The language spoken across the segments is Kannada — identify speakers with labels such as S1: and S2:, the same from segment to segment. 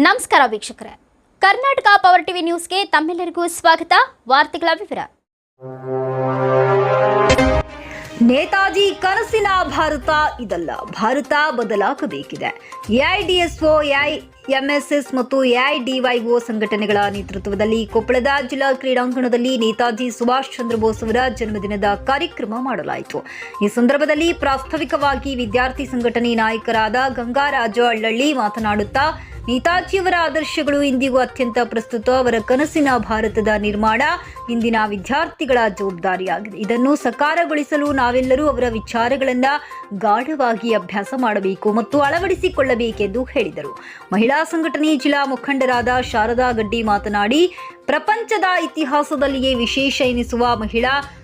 S1: ನಮಸ್ಕಾರ ವೀಕ್ಷಕರೇ. ಕರ್ನಾಟಕ ಪವರ್ ಟಿವಿ ನ್ಯೂಸ್ಗೆ ತಮ್ಮೆಲ್ಲರಿಗೂ ಸ್ವಾಗತ. ವಾರ್ತೆಗಳ ವಿವರ.
S2: ನೇತಾಜಿ ಕನಸಿನ ಭಾರತ ಇದಲ್ಲ. ಭಾರತ ಬದಲಾಗಬೇಕಿದೆ. ಎಐಡಿಎಸ್ಒ ಎಐಎಂಎಸ್ಎಸ್ ಮತ್ತು ಎಐಡಿವೈಒ ಸಂಘಟನೆಗಳ ನೇತೃತ್ವದಲ್ಲಿ ಕೊಪ್ಪಳದ ಜಿಲ್ಲಾ ಕ್ರೀಡಾಂಗಣದಲ್ಲಿ ನೇತಾಜಿ ಸುಭಾಷ್ ಚಂದ್ರ ಬೋಸ್ ಅವರ ಜನ್ಮದಿನದ ಕಾರ್ಯಕ್ರಮ ಮಾಡಲಾಯಿತು. ಈ ಸಂದರ್ಭದಲ್ಲಿ ಪ್ರಾಸ್ತಾವಿಕವಾಗಿ ವಿದ್ಯಾರ್ಥಿ ಸಂಘಟನೆ ನಾಯಕರಾದ ಗಂಗಾರಾಜ ಅಳ್ಳಳ್ಳಿ ಮಾತನಾಡುತ್ತಾ, ನೇತಾಜಿಯವರ ಆದರ್ಶಗಳು ಇಂದಿಗೂ ಅತ್ಯಂತ ಪ್ರಸ್ತುತ ಅವರ ಕನಸಿನ ಭಾರತದ ನಿರ್ಮಾಣ ಇಂದಿನ ವಿದ್ಯಾರ್ಥಿಗಳ ಜವಾಬ್ದಾರಿಯಾಗಿದೆ. ಇದನ್ನು ಸಕಾರಗೊಳಿಸಲು ನಾವೆಲ್ಲರೂ ಅವರ ವಿಚಾರಗಳನ್ನು ಗಾಢವಾಗಿ ಅಭ್ಯಾಸ ಮಾಡಬೇಕು ಮತ್ತು ಅಳವಡಿಸಿಕೊಳ್ಳಬೇಕೆಂದು ಹೇಳಿದರು. ಮಹಿಳಾ ಸಂಘಟನೆ ಜಿಲ್ಲಾ ಮುಖಂಡರಾದ ಶಾರದಾ ಗಡ್ಡಿ ಮಾತನಾಡಿ, ಪ್ರಪಂಚದ ಇತಿಹಾಸದಲ್ಲಿಯೇ ವಿಶೇಷ ಎನಿಸುವ ಮಹಿಳಾ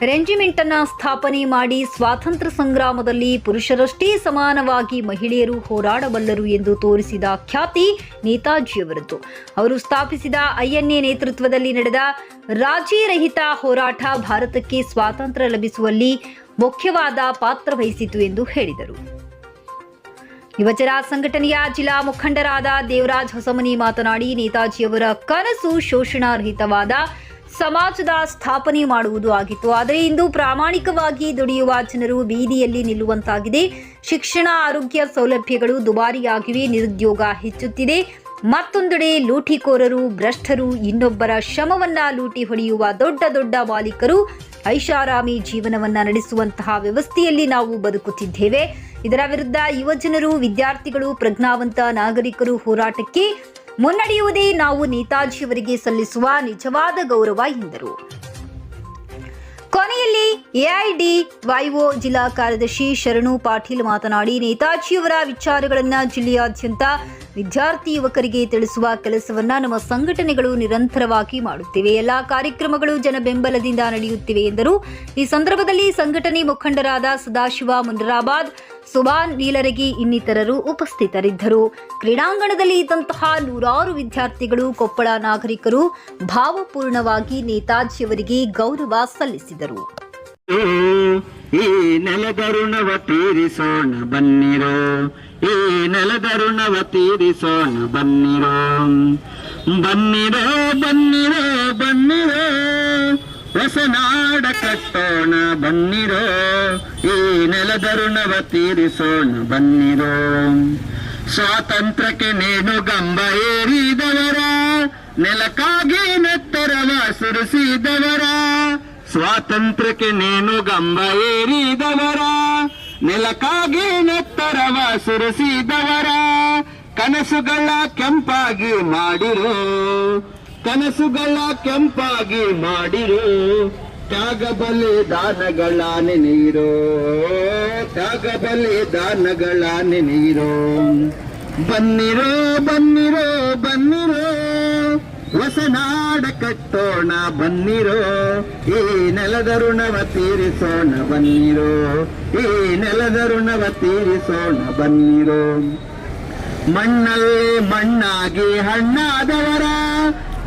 S2: ರೆಂಜಿಮೆಂಟ್ ಅನ್ನ ಸ್ಥಾಪನೆ ಮಾಡಿ ಸ್ವಾತಂತ್ರ್ಯ ಸಂಗ್ರಾಮದಲ್ಲಿ ಪುರುಷರಷ್ಟೇ ಸಮಾನವಾಗಿ ಮಹಿಳೆಯರು ಹೋರಾಡಬಲ್ಲರು ಎಂದು ತೋರಿಸಿದ ಖ್ಯಾತಿ ನೇತಾಜಿಯವರದ್ದು ಅವರು ಸ್ಥಾಪಿಸಿದ ಐಎನ್ಎ ನೇತೃತ್ವದಲ್ಲಿ ನಡೆದ ರಾಜಿರಹಿತ ಹೋರಾಟ ಭಾರತಕ್ಕೆ ಸ್ವಾತಂತ್ರ್ಯ ಲಭಿಸುವಲ್ಲಿ ಮುಖ್ಯವಾದ ಪಾತ್ರ ವಹಿಸಿತು ಎಂದು ಹೇಳಿದರು. ಯುವಜನ ಸಂಘಟನೆಯ ಜಿಲ್ಲಾ ಮುಖಂಡರಾದ ದೇವರಾಜ್ ಹೊಸಮನಿ ಮಾತನಾಡಿ, ನೇತಾಜಿಯವರ ಕನಸು ಶೋಷಣಾರಹಿತವಾದ ಸಮಾಜದ ಸ್ಥಾಪನೆ ಮಾಡುವುದು ಆಗಿತ್ತು. ಆದರೆ ಇಂದು ಪ್ರಾಮಾಣಿಕವಾಗಿ ದುಡಿಯುವ ಜನರು ಬೀದಿಯಲ್ಲಿ ನಿಲ್ಲುವಂತಾಗಿದೆ. ಶಿಕ್ಷಣ, ಆರೋಗ್ಯ ಸೌಲಭ್ಯಗಳು ದುಬಾರಿಯಾಗಿವೆ, ನಿರುದ್ಯೋಗ ಹೆಚ್ಚುತ್ತಿದೆ. ಮತ್ತೊಂದೆಡೆ ಲೂಟಿಕೋರರು, ಭ್ರಷ್ಟರು, ಇನ್ನೊಬ್ಬರ ಶ್ರಮವನ್ನ ಲೂಟಿ ಹೊಡೆಯುವ ದೊಡ್ಡ ದೊಡ್ಡ ಮಾಲೀಕರು ಐಷಾರಾಮಿ ಜೀವನವನ್ನ ನಡೆಸುವಂತಹ ವ್ಯವಸ್ಥೆಯಲ್ಲಿ ನಾವು ಬದುಕುತ್ತಿದ್ದೇವೆ. ಇದರ ವಿರುದ್ಧ ಯುವಜನರು ವಿದ್ಯಾರ್ಥಿಗಳು, ಪ್ರಜ್ಞಾವಂತ ನಾಗರಿಕರು ಹೋರಾಟಕ್ಕೆ ಮುನ್ನಡೆಯುವುದೇ ನಾವು ನೇತಾಜಿಯವರಿಗೆ ಸಲ್ಲಿಸುವ ನಿಜವಾದ ಗೌರವ ಎಂದರು. ಕೊನೆಯಲ್ಲಿ ಎಐಡಿ ವೈಒ ಜಿಲ್ಲಾ ಕಾರ್ಯದರ್ಶಿ ಶರಣು ಪಾಟೀಲ್ ಮಾತನಾಡಿ, ನೇತಾಜಿಯವರ ವಿಚಾರಗಳನ್ನು ಜಿಲ್ಲೆಯಾದ್ಯಂತ ವಿದ್ಯಾರ್ಥಿ ಯುವಕರಿಗೆ ತಿಳಿಸುವ ಕೆಲಸವನ್ನ ನಮ್ಮ ಸಂಘಟನೆಗಳು ನಿರಂತರವಾಗಿ ಮಾಡುತ್ತಿವೆ. ಎಲ್ಲಾ ಕಾರ್ಯಕ್ರಮಗಳು ಜನ ಬೆಂಬಲದಿಂದ ನಡೆಯುತ್ತಿವೆ ಎಂದರು. ಈ ಸಂದರ್ಭದಲ್ಲಿ ಸಂಘಟನೆ ಮುಖಂಡರಾದ ಸದಾಶಿವ ಮುನರಾಬಾದ್, ಸುಭಾನ್ ನೀಲರಗಿ ಇನ್ನಿತರರು ಉಪಸ್ಥಿತರಿದ್ದರು. ಕ್ರೀಡಾಂಗಣದಲ್ಲಿ ಇದ್ದಂತಹ ನೂರಾರು ವಿದ್ಯಾರ್ಥಿಗಳು, ಕೊಪ್ಪಳ ನಾಗರಿಕರು ಭಾವಪೂರ್ಣವಾಗಿ ನೇತಾಜಿಯವರಿಗೆ ಗೌರವ ಸಲ್ಲಿಸಿದರು.
S3: ಈ ನೆಲದರುಣವ ತೀರಿಸೋಣ ಬನ್ನಿರೋ, ಈ ನೆಲದರುಣವ ತೀರಿಸೋಣ ಬನ್ನಿರೋ. ಬನ್ನಿರೋ ಬನ್ನಿರೋ ಬನ್ನಿರೋ ಹೊಸನಾಡ ಕಟ್ಟೋಣ ಬನ್ನಿರೋ, ಈ ನೆಲದರುಣವ ತೀರಿಸೋಣ ಬನ್ನಿರೋ. ಸ್ವಾತಂತ್ರ್ಯಕ್ಕೆ ನೇಣು ಗಂಬ ಏರಿದವರ, ನೆಲಕ್ಕಾಗಿ ನೆತ್ತರವ ಸುರಿಸಿದವರ ಸ್ವಾತಂತ್ರ್ಯಕ್ಕೆ ನೇನು ಗಂಬ ಏರಿದವರ ನೆಲಕ್ಕಾಗಿ ನೆತ್ತರವ ಸುರಿಸಿದವರ, ಕನಸುಗಳ ಕೆಂಪಾಗಿ ಮಾಡಿರು, ಕನಸುಗಳ ಕೆಂಪಾಗಿ ಮಾಡಿರು, ತ್ಯಾಗ ಬಲಿದಾನಗಳ ನೆನೆಯಿರೋ ತ್ಯಾಗ ಬಲಿದಾನಗಳ ನೆನೆಯಿರೋ ಬನ್ನಿರೋ ಬನ್ನಿರೋ ಬನ್ನಿರೋ ಹೊಸನಾಡ ಕಟ್ಟೋಣ ಬನ್ನಿರೋ, ಈ ನೆಲದ ಋಣವ ತೀರಿಸೋಣ ಬನ್ನಿರೋ, ಈ ನೆಲದ ಋಣವ ತೀರಿಸೋಣ ಬನ್ನಿರೋ. ಮಣ್ಣಲ್ಲಿ ಮಣ್ಣಾಗಿ ಹಣ್ಣಾದವರ,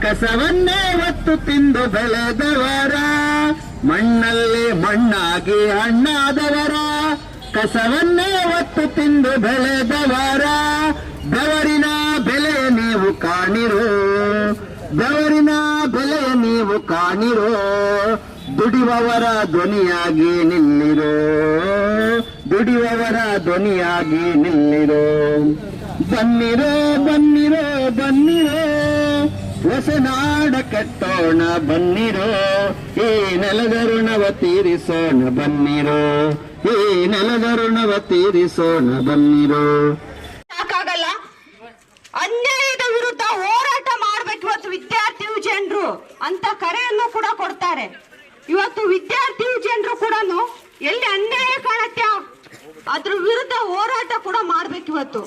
S3: ಕಸವನ್ನೇ ಒತ್ತು ತಿಂದು ಬೆಳೆದವರ, ಮಣ್ಣಲ್ಲಿ ಮಣ್ಣಾಗಿ ಹಣ್ಣಾದವರ, ಕಸವನ್ನೇ ಒತ್ತು ತಿಂದು ಬೆಳೆದವರ, ಬೆವರಿನ ಬೆಲೆ ನೀವು ಕಾಣಿರೋ, ಬೆವರಿನ ಬೆಲೆ ನೀವು ಕಾಣಿರೋ ದುಡಿಯುವವರ ಧ್ವನಿಯಾಗಿ ನಿಲ್ಲಿರೋ ದುಡಿಯುವವರ ಧ್ವನಿಯಾಗಿ ನಿಲ್ಲಿರೋ. ಬನ್ನಿರೋ ಬನ್ನಿರೋ ಬನ್ನಿರೋ ಹೊಸನಾಡ ಕಟ್ಟೋಣ, ಬನ್ನಿರೋ. ಈ ನೆಲದ ಋಣವ ತೀರಿಸೋಣ, ಬನ್ನಿರೋ. ಈ ನೆಲದ ಋಣವ ತೀರಿಸೋಣ, ಬನ್ನಿರೋ
S4: ಸಾಕಾಗಲ್ಲ ಅನ್ಯಾಯದ ವಿರುದ್ಧ ಹೋರಾಟ ಮಾಡ್ಬೇಕು ಇವತ್ತು ವಿದ್ಯಾರ್ಥಿ ಜನರು ಅಂತ ಕರೆಯನ್ನು ಕೂಡ ಕೊಡ್ತಾರೆ. ಇವತ್ತು ವಿದ್ಯಾರ್ಥಿ ಜನರು ಕೂಡ ಎಲ್ಲಿ ಅನ್ಯಾಯ ಕಾಣತ್ತೆ ಅದ್ರ ವಿರುದ್ಧ ಹೋರಾಟ ಕೂಡ ಮಾಡ್ಬೇಕು ಇವತ್ತು.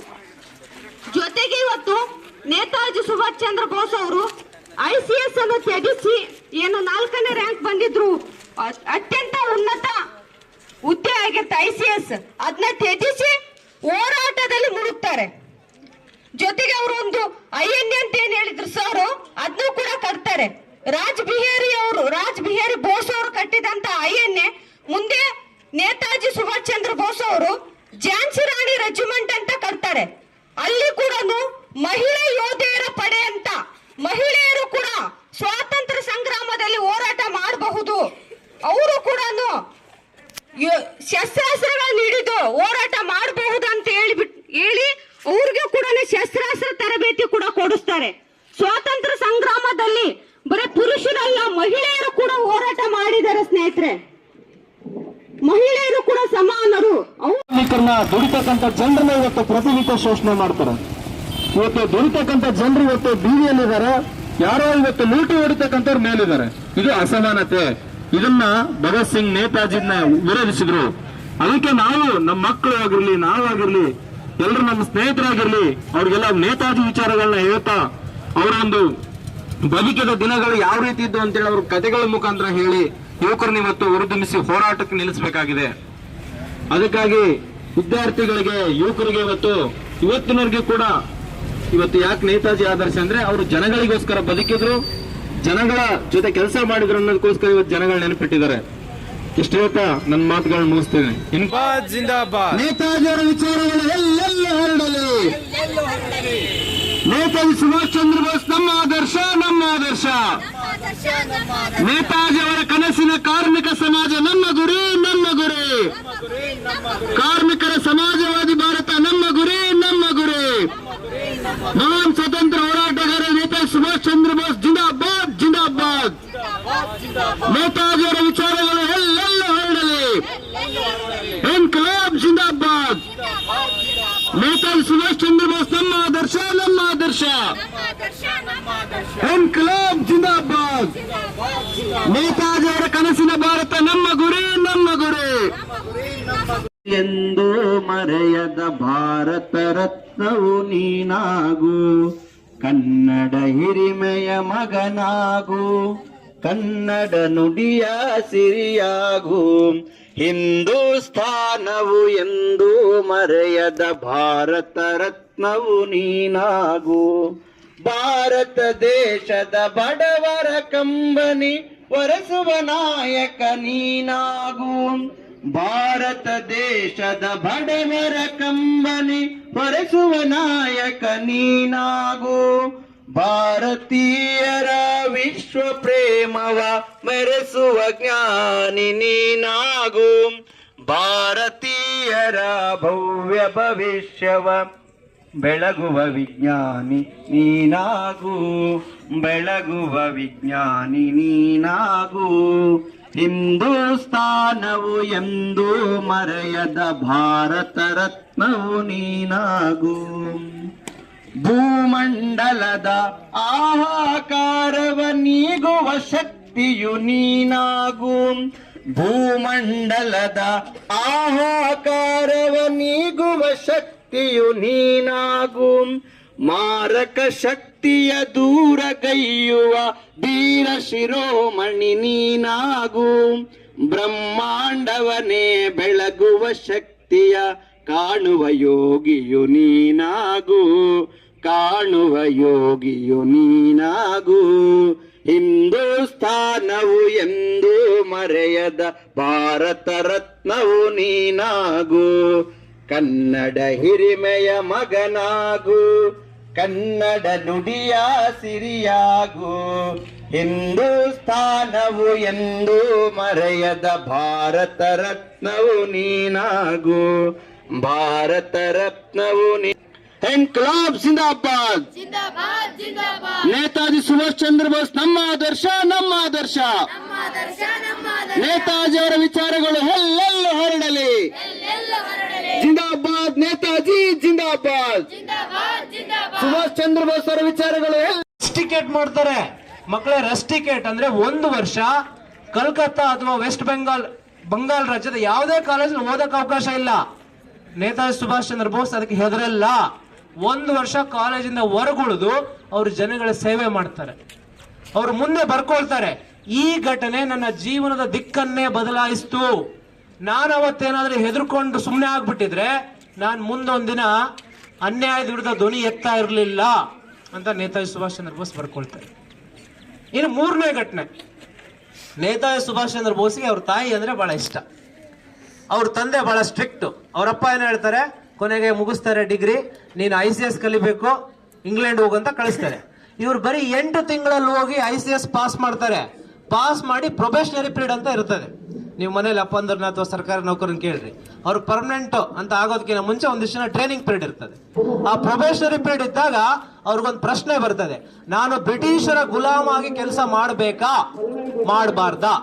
S4: ಜೊತೆಗೆ ಇವತ್ತು ನೇತಾಜಿ ಸುಭಾಷ್ ಚಂದ್ರ ಬೋಸ್ ಅವರು ಐ ಸಿ ಎಸ್ ಅನ್ನು ತ್ಯಜಿಸಿ ಏನು ನಾಲ್ಕನೇ ರ್ಯಾಂಕ್ ಬಂದಿದ್ರು. ಅತ್ಯಂತ ಉನ್ನತ ಹುದ್ದೆ ಆಗಿರುತ್ತೆ ಐ ಸಿ ಎಸ್ ಅದನ್ನ ತ್ಯಜಿಸಿ ಹೋರಾಟದಲ್ಲಿ ಮುಳುಗ್ತಾರೆ. ಜೊತೆಗೆ ಅವರು ಒಂದು ಐ ಎನ್ ಅಂತ ಏನ್ ಹೇಳಿದ್ರು ಸರ್ ಅದನ್ನು ಕೂಡ ಕಟ್ತಾರೆ. ರಾಜ್ ಬಿಹಾರಿ ಅವರು ರಾಜ್ ಬಿಹಾರಿ ಬೋಸ್ ಅವರು ಕಟ್ಟಿದಂತ ಐ ಎನ್ ಎ ಮುಂದೆ ನೇತಾಜಿ ಸುಭಾಷ್ ಚಂದ್ರ ಬೋಸ್ ಅವರು ಝಾನ್ಸಿ ರಾಣಿ ರೆಜಿಮೆಂಟ್ ಅಂತ ಕಟ್ತಾರೆ ಅಲ್ಲಿ ಕೂಡ ಮಹಿಳಾ ಯೋಧ ಅವರು ಕೂಡ ಶಸ್ತ್ರಾಸ್ತ್ರಗಳನ್ನು ಹಿಡಿದು ಹೋರಾಟ ಮಾಡಬಹುದು ಅಂತ ಹೇಳಿಬಿಟ್ ಹೇಳಿ ಅವ್ರಿಗೂ ಕೂಡ ಶಸ್ತ್ರಾಸ್ತ್ರ ತರಬೇತಿ ಕೂಡ ಕೊಡಿಸ್ತಾರೆ ಸ್ವಾತಂತ್ರ್ಯ ಸಂಗ್ರಾಮದಲ್ಲಿ ಬರೀ ಪುರುಷರಲ್ಲ ಮಹಿಳೆಯರು ಕೂಡ ಹೋರಾಟ ಮಾಡಿದ್ದಾರೆ ಸ್ನೇಹಿತರೆ ಮಹಿಳೆಯರು ಕೂಡ ಸಮಾನರು ಅವ್ರು
S3: ಕಾರ್ಮಿಕರನ್ನ ದುಡಿತಕ್ಕಂಥ ಜನರನ್ನ ಇವತ್ತು ಪ್ರತಿನಿತ್ಯ ಶೋಷಣೆ ಮಾಡ್ತಾರೆ. ಇವತ್ತು ದುಡಿತಕ್ಕಂಥ ಜನರು ಇವತ್ತು ಬೀದಿಯಲ್ಲಿದ್ದಾರೆ. ಯಾರೋ ಇವತ್ತು ಲೂಟಿ ಹೊಡಿತಕ್ಕಂಥವ್ರ ಮೇಲಿದ್ದಾರೆ. ಇದು ಅಸಮಾನತೆ. ಇದನ್ನ ಭಗತ್ ಸಿಂಗ್ ನೇತಾಜಿನ ವಿರೋಧಿಸಿದ್ರು. ಅದಕ್ಕೆ ನಾವು ನಮ್ಮ ಮಕ್ಕಳು ಆಗಿರ್ಲಿ ನಾವಾಗಿರ್ಲಿ ಎಲ್ಲರೂ ನಮ್ಮ ಸ್ನೇಹಿತರಾಗಿರ್ಲಿ, ಅವ್ರಿಗೆಲ್ಲ ನೇತಾಜಿ ವಿಚಾರಗಳನ್ನ ಹೇಳ್ತಾ ಅವರ ಒಂದು ಬದುಕಿದ ದಿನಗಳು ಯಾವ ರೀತಿ ಇದ್ದು ಅಂತೇಳಿ ಅವ್ರ ಕಥೆಗಳ ಮುಖಾಂತರ ಹೇಳಿ ಯುವಕರನ್ನ ಇವತ್ತು ಹುರಿದುಂಬಿಸಿ ಹೋರಾಟಕ್ಕೆ ನಿಲ್ಲಿಸಬೇಕಾಗಿದೆ. ಅದಕ್ಕಾಗಿ ವಿದ್ಯಾರ್ಥಿಗಳಿಗೆ ಯುವಕರಿಗೆ ಇವತ್ತು ಇವತ್ತಿನವರಿಗೆ ಕೂಡ ಇವತ್ತು ಯಾಕೆ ನೇತಾಜಿ ಆದರ್ಶ ಅಂದ್ರೆ ಅವರು ಜನಗಳಿಗೋಸ್ಕರ ಬದುಕಿದ್ರು ಜನಗಳ ಜೊತೆ ಕೆಲಸ ಮಾಡಿದ್ರು ಅನ್ನೋದಕ್ಕೋಸ್ಕರ ಇವತ್ತು ಜನಗಳು ನೆನಪಿಟ್ಟಿದ್ದಾರೆ. ಇಷ್ಟು ಹೇಳ್ತಾ ನನ್ನ ಮಾತುಗಳನ್ನ ಮುಗಿಸ್ತೇನೆ. ನೇತಾಜಿಯವರ
S5: ಜಿಂದಾಬಾದ್
S3: ನೇತಾಜಿ ಅವರ ವಿಚಾರಗಳು ಎಲ್ಲೆಲ್ಲ ಹರಡಲಿ. ನೇತಾಜಿ ಸುಭಾಷ್ ಚಂದ್ರ ಬೋಸ್ ನಮ್ಮ ಆದರ್ಶ ನಮ್ಮ ಆದರ್ಶ. ನೇತಾಜಿ ಅವರ ಕನಸಿನ ಕಾರ್ಮಿಕ ಸಮಾಜ ನಮ್ಮ ಗುರಿ ಕಾರ್ಮಿಕರ ಸಮಾಜವಾದಿ ಭಾರತ ನಮ್ಮ ಗುರಿ ನಮ್ಮ ಗುರಿ ಮಹಾನ್ ಸ್ವತಂತ್ರ ಹೋರಾಟಗಾರ ನೇತಾಜಿ ಸುಭಾಷ್ ಚಂದ್ರ ಬೋಸ್ ಜಿಂದಾಬಾದ್ ಜಿಂದಾಬಾದ್ ನೇತಾಜಿ ಅವರ ವಿಚಾರಗಳು ಎಲ್ಲೆಲ್ಲ ಹರಡಲಿ. ಇನ್ಕಲಾಬ್ ಜಿಂದಾಬಾದ್. ನೇತಾಜಿ ಸುಭಾಷ್ ಚಂದ್ರ ಬೋಸ್ ನಮ್ಮ ಆದರ್ಶ ನಮ್ಮ ಆದರ್ಶ. ಇನ್ಕಲಾಬ್ ಜಿಂದಾಬಾದ್. ನೇತಾಜಿಯವರ ಕನಸಿನ ಭಾರತ ನಮ್ಮ ಗುರಿ ನಮ್ಮ ಗುರಿ. ಎಂದು ಮರೆಯದ ಭಾರತ ರತ್ನವು ನೀನಾಗು. ಕನ್ನಡ ಹಿರಿಮೆಯ ಮಗನಾಗು. ಕನ್ನಡ ನುಡಿಯ ಸಿರಿಯಾಗು. ಹಿಂದೂಸ್ಥಾನವು ಎಂದು ಮರೆಯದ ಭಾರತ ರತ್ನವು ನೀನಾಗು. ಭಾರತ ದೇಶದ ಬಡವರ ಕಂಬನಿ, ಒರೆಸುವ ನಾಯಕ ನೀನಾಗು. ಭಾರತ ದೇಶದ ಬಡವರ ಕಂಬನಿ, ಒರೆಸುವ ನಾಯಕ ನೀನಾಗು. ಭಾರತೀಯರ ವಿಶ್ವ ಪ್ರೇಮವ ಮೆರೆಸುವ ಜ್ಞಾನಿ ನೀನಾಗು. ಭಾರತೀಯರ ಭವ್ಯ ಭವಿಷ್ಯವ ಬೆಳಗುವ ವಿಜ್ಞಾನಿ ನೀನಾಗು. ಬೆಳಗುವ ವಿಜ್ಞಾನಿ ನೀನಾಗು. ಹಿಂದೂಸ್ತಾನವು ಎಂದು ಮರೆಯದ ಭಾರತ ರತ್ನವು ನೀನಾಗು. ಭೂಮಂಡಲದ ಆಹಾಕಾರವ ನೀಗುವ ಶಕ್ತಿಯು ನೀನಾಗು. ಭೂಮಂಡಲದ ಆಹಾಕಾರವ ನೀಗುವ ಶಕ್ತಿಯು ನೀನಾಗು. ಮಾರಕ ಶಕ್ತಿಯ ದೂರಗೈಯುವ ಧೀರ ಶಿರೋಮಣಿ ನೀನಾಗು. ಬ್ರಹ್ಮಾಂಡವನೇ ಬೆಳಗುವ ಶಕ್ತಿಯ ಕಾಣುವ ಯೋಗಿಯು ನೀನಾಗು, ಕಾಣುವ ಯೋಗಿಯು ನೀನಾಗು. ಹಿಂದೂಸ್ಥಾನವು ಎಂದು ಮರೆಯದ ಭಾರತ ರತ್ನವು ನೀನಾಗು. ಕನ್ನಡ ಹಿರಿಮೆಯ ಮಗನಾಗು, ಕನ್ನಡ ನುಡಿಯ ಸಿರಿಯಾಗು. ಹಿಂದೂಸ್ಥಾನವು ಎಂದು ಮರೆಯದ ಭಾರತ ರತ್ನವು ನೀನಾಗು. ಭಾರತ ರತ್ನವು ಎನ್ಕ್ಲಾಬ್ ಜಿಂದಾಬಾದ್ ನೇತಾಜಿ ಸುಭಾಷ್ ಚಂದ್ರ ಬೋಸ್ ನಮ್ಮ ಆದರ್ಶ ನಮ್ಮ ಆದರ್ಶ. ನೇತಾಜಿ ಅವರ ವಿಚಾರಗಳು ಎಲ್ಲೆಲ್ಲೂ ಹರಡಲಿ. ಜಿಂದಾಬಾದ್ ನೇತಾಜಿ ಜಿಂದಾಬಾದ್. ಸುಭಾಷ್ ಚಂದ್ರ ಬೋಸ್ ಅವರ ವಿಚಾರಗಳು ರಸ್ಟಿಕೇಟ್
S5: ಟಿಕೆಟ್ ಮಾಡ್ತಾರೆ. ಮಕ್ಕಳೇ ರಸ್ ಟಿಕೆಟ್ ಅಂದ್ರೆ ಒಂದು ವರ್ಷ ಕಲ್ಕತ್ತಾ ಅಥವಾ ವೆಸ್ಟ್ ಬೆಂಗಾಲ್ ಬಂಗಾಲ್ ರಾಜ್ಯದ ಯಾವುದೇ ಕಾಲೇಜ್ ಓದಕ್ಕೆ ಅವಕಾಶ ಇಲ್ಲ. ನೇತಾಜಿ ಸುಭಾಷ್ ಚಂದ್ರ ಬೋಸ್ ಅದಕ್ಕೆ ಹೆದರಲ್ಲ. ಒಂದು ವರ್ಷ ಕಾಲೇಜಿಂದ ಹೊರಗುಳಿದು ಅವರು ಜನಗಳ ಸೇವೆ ಮಾಡ್ತಾರೆ. ಅವರು ಮುಂದೆ ಬರ್ಕೊಳ್ತಾರೆ. ಈ ಘಟನೆ ನನ್ನ ಜೀವನದ ದಿಕ್ಕನ್ನೇ ಬದಲಾಯಿಸ್ತು. ನಾನು ಅವತ್ತೇನಾದ್ರೂ ಹೆದರ್ಕೊಂಡು ಸುಮ್ಮನೆ ಆಗ್ಬಿಟ್ಟಿದ್ರೆ ನಾನು ಮುಂದೊಂದಿನ ಅನ್ಯಾಯದ ವಿರುದ್ಧ ಧ್ವನಿ ಎತ್ತಾ ಇರಲಿಲ್ಲ ಅಂತ ನೇತಾಜಿ ಸುಭಾಷ್ ಚಂದ್ರ ಬೋಸ್ ಬರ್ಕೊಳ್ತಾರೆ. ಇನ್ನು ಮೂರನೇ ಘಟನೆ. ನೇತಾಜಿ ಸುಭಾಷ್ ಚಂದ್ರ ಬೋಸ್ಗೆ ಅವ್ರ ತಾಯಿ ಅಂದ್ರೆ ಬಹಳ ಇಷ್ಟ. ಅವ್ರ ತಂದೆ ಬಹಳ ಸ್ಟ್ರಿಕ್ಟ್ ಅವರಪ್ಪ ಏನು ಹೇಳ್ತಾರೆ? ಕೊನೆಗೆ ಮುಗಿಸ್ತಾರೆ ಡಿಗ್ರಿ, ನೀನು ಐ ಸಿ ಎಸ್ ಕಲಿಬೇಕು, ಇಂಗ್ಲೆಂಡ್ ಹೋಗಂತ ಕಳಿಸ್ತಾರೆ. ಇವ್ರು ಬರೀ ಎಂಟು ತಿಂಗಳಲ್ಲಿ ಹೋಗಿ ಐ ಸಿ ಎಸ್ ಪಾಸ್ ಮಾಡ್ತಾರೆ. ಪಾಸ್ ಮಾಡಿ ಪ್ರೊಬೇಷನರಿ ಪೀರಿಯಡ್ ಅಂತ ಇರ್ತದೆ. ನೀವು ಮನೇಲಿ ಅಪ್ಪಂದ್ರನ್ನ ಅಥವಾ ಸರ್ಕಾರಿ ನೌಕರನ್ನ ಕೇಳ್ರಿ. ಅವ್ರು ಪರ್ಮನೆಂಟ್ ಅಂತ ಆಗೋದಕ್ಕಿಂತ ಮುಂಚೆ ಒಂದಿಷ್ಟು ಜನ ಟ್ರೈನಿಂಗ್ ಪೀರಿಯಡ್ ಇರ್ತದೆ. ಆ ಪ್ರೊಬೇಷನರಿ ಪೀರಿಯಡ್ ಇದ್ದಾಗ ಅವ್ರಿಗೊಂದು ಪ್ರಶ್ನೆ ಬರ್ತದೆ. ನಾನು ಬ್ರಿಟಿಷರ ಗುಲಾಮಾಗಿ ಕೆಲಸ ಮಾಡಬೇಕಾ? ಮಾಡಬಾರ್ದಾ?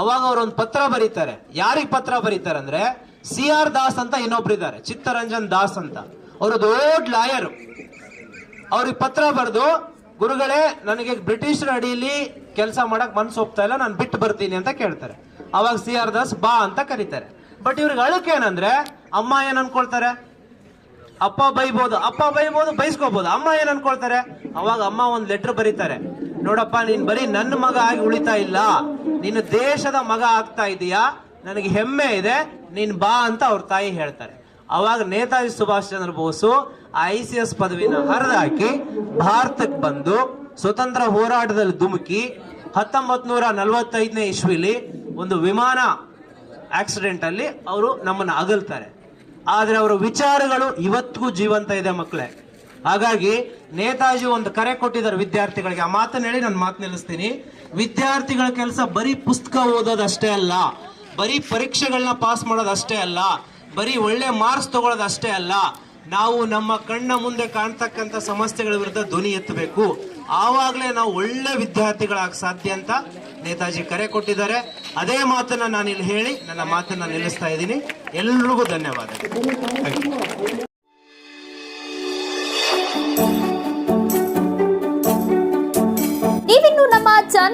S5: ಅವಾಗ ಅವ್ರೊಂದು ಪತ್ರ ಬರೀತಾರೆ. ಯಾರಿಗೆ ಪತ್ರ ಬರೀತಾರೆ ಅಂದ್ರೆ ಸಿ ಆರ್ ದಾಸ್ ಅಂತ ಇನ್ನೊಬ್ರು ಇದ್ದಾರೆ. ಚಿತ್ತರಂಜನ್ ದಾಸ್ ಅಂತ. ಅವರು ದೊಡ್ಡ ಲಾಯರು. ಅವ್ರಿಗೆ ಪತ್ರ ಬರೆದು, ಗುರುಗಳೇ, ನನಗೆ ಬ್ರಿಟಿಷರ ಅಡಿಯಲ್ಲಿ ಕೆಲಸ ಮಾಡಕ್ ಮನ್ಸು ಹೋಗ್ತಾ ಇಲ್ಲ, ನಾನು ಬಿಟ್ಟು ಬರ್ತೀನಿ ಅಂತ ಕೇಳ್ತಾರೆ. ಅವಾಗ ಸಿ ಆರ್ ದಾಸ್ ಬಾ ಅಂತ ಕರೀತಾರೆ. ಬಟ್ ಇವ್ರಿಗೆ ಅಳಕೆ ಏನಂದ್ರೆ, ಅಮ್ಮ ಏನ್ ಅನ್ಕೊಳ್ತಾರೆ? ಅಪ್ಪ ಬೈಬೋದು. ಅಪ್ಪ ಬೈಬೋದು ಬೈಸ್ಕೋಬಹುದು ಅಮ್ಮ ಏನ್ ಅನ್ಕೊಳ್ತಾರೆ? ಅವಾಗ ಅಮ್ಮ ಒಂದ್ ಲೆಟರ್ ಬರೀತಾರೆ. ನೋಡಪ್ಪ, ನೀನ್ ಬರೀ ನನ್ನ ಮಗ ಆಗಿ ಉಳಿತಾ ಇಲ್ಲ. ನೀನು ದೇಶದ ಮಗ ಆಗ್ತಾ ಇದೀಯಾ? ನನಗೆ ಹೆಮ್ಮೆ ಇದೆ, ನೀನು ಬಾ ಅಂತ ಅವ್ರ ತಾಯಿ ಹೇಳ್ತಾರೆ. ಅವಾಗ Netaji Subhash Chandra Bose I C S ಪದವಿನ ಹರಿದಾಕಿ ಭಾರತಕ್ಕೆ ಬಂದು ಸ್ವತಂತ್ರ ಹೋರಾಟದಲ್ಲಿ ಧುಮುಕಿ ಹತ್ತೊಂಬತ್ ನೂರ ನಲವತ್ತೈದನೇ ಇಸ್ವಿಲಿ ಒಂದು ವಿಮಾನ ಆಕ್ಸಿಡೆಂಟ್ ಅಲ್ಲಿ ಅವರು ನಮ್ಮನ್ನ ಅಗಲ್ತಾರೆ. ಆದ್ರೆ ಅವರ ವಿಚಾರಗಳು ಇವತ್ತಿಗೂ ಜೀವಂತ ಇದೆ ಮಕ್ಕಳೇ. ಹಾಗಾಗಿ ನೇತಾಜಿ ಒಂದು ಕರೆ ಕೊಟ್ಟಿದ್ದಾರೆ ವಿದ್ಯಾರ್ಥಿಗಳಿಗೆ. ಆ ಮಾತನ್ನ ಹೇಳಿ ನಾನು ಮಾತು ನಿಲ್ಲಿಸ್ತೀನಿ. ವಿದ್ಯಾರ್ಥಿಗಳ ಕೆಲಸ ಬರೀ ಪುಸ್ತಕ ಓದೋದಷ್ಟೇ ಅಲ್ಲ ಬರೀ ಪರೀಕ್ಷೆಗಳನ್ನ ಪಾಸ್ ಮಾಡೋದಷ್ಟೇ ಅಲ್ಲ, ಬರೀ ಒಳ್ಳೆ ಮಾರ್ಕ್ಸ್ ತಗೊಳ್ಳೋದು ಅಷ್ಟೇ ಅಲ್ಲ, ನಾವು ನಮ್ಮ ಕಣ್ಣ ಮುಂದೆ ಕಾಣ್ತಕ್ಕಂಥ ಸಮಸ್ಯೆಗಳ ವಿರುದ್ಧ ಧ್ವನಿ ಎತ್ತಬೇಕು. ಆವಾಗಲೇ ನಾವು ಒಳ್ಳೆ ವಿದ್ಯಾರ್ಥಿಗಳಾಗ ಸಾಧ್ಯ ಅಂತ ನೇತಾಜಿ ಕರೆ ಕೊಟ್ಟಿದ್ದಾರೆ. ಅದೇ ಮಾತನ್ನ ನಾನು ಇಲ್ಲಿ ಹೇಳಿ, ನನ್ನ ಮಾತನ್ನ ನಿಲ್ಲಿಸ್ತಾ ಇದ್ದೀನಿ. ಎಲ್ರಿಗೂ ಧನ್ಯವಾದಗಳು.